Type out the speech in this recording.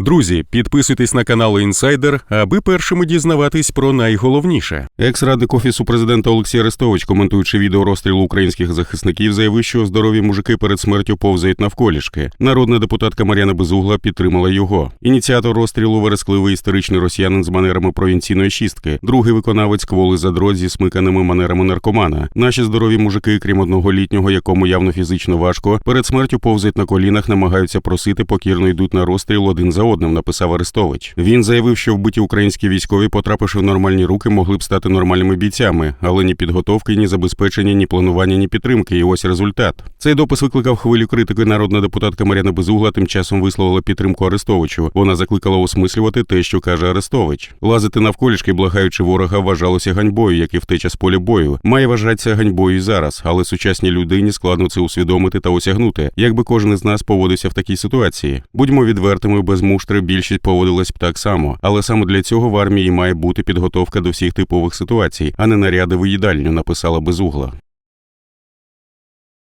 Друзі, підписуйтесь на канал Інсайдер, аби першими дізнаватись про найголовніше. Екс-радник офісу президента Олексій Арестович, коментуючи відео розстрілу українських захисників, заявив, що здорові мужики перед смертю повзають навколішки. Народна депутатка Мар'яна Безугла підтримала його. Ініціатор розстрілу верескливий історичний росіянин з манерами провінційної шістки, другий виконавець кволи задрот зі смиканими манерами наркомана. Наші здорові мужики, крім одного літнього, якому явно фізично важко, перед смертю повзають на колінах, намагаються просити, покірно йдуть на розстріл один за одним. Написав Арестович. Він заявив, що вбиті українські військові, потрапивши в нормальні руки, могли б стати нормальними бійцями, але ні підготовки, ні забезпечення, ні планування, ні підтримки. І ось результат. Цей допис викликав хвилю критики. Народна депутатка Мар'яна Безугла тим часом висловила підтримку Арестовичу. Вона закликала осмислювати те, що каже Арестович. Лазити навколішки, благаючи ворога, вважалося ганьбою, як і втеча з поля бою. Має вважатися ганьбою і зараз, але сучасній людині складно це усвідомити та осягнути. Якби кожен із нас поводився в такій ситуації. Будьмо відвертими, без муштри більшість поводилась б так само, але саме для цього в армії має бути підготовка до всіх типових ситуацій, а не наряди в їдальню, написала Безугла.